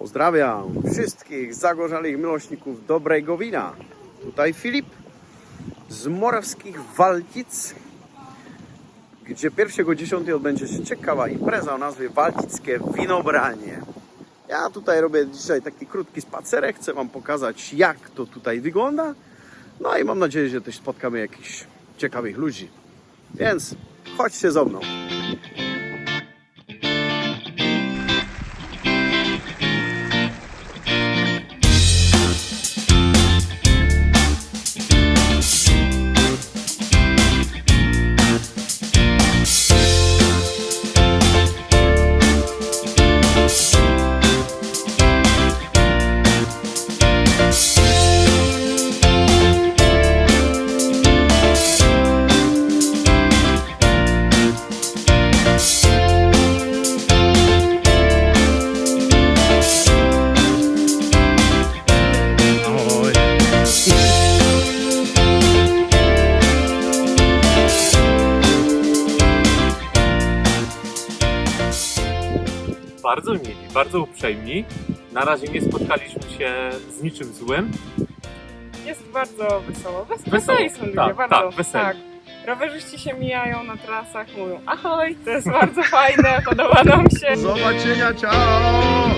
Pozdrawiam wszystkich zagorzałych miłośników dobrego wina. Tutaj Filip z Morawskich Walcic, gdzie 1.10 odbędzie się ciekawa impreza o nazwie Waltickie Winobranie. Ja tutaj robię dzisiaj taki krótki spacerek, chcę Wam pokazać jak to tutaj wygląda. No i mam nadzieję, że też spotkamy jakichś ciekawych ludzi. Więc chodźcie ze mną. Bardzo mili, bardzo uprzejmi. Na razie nie spotkaliśmy się z niczym złym. Jest bardzo wesoło. Wes Wesoło, Weseli są ludzie, tak, bardzo. tak, weseli. Rowerzyści się mijają na trasach, mówią ahoj, to jest bardzo fajne, podoba nam się. Zobaczenia, ciao!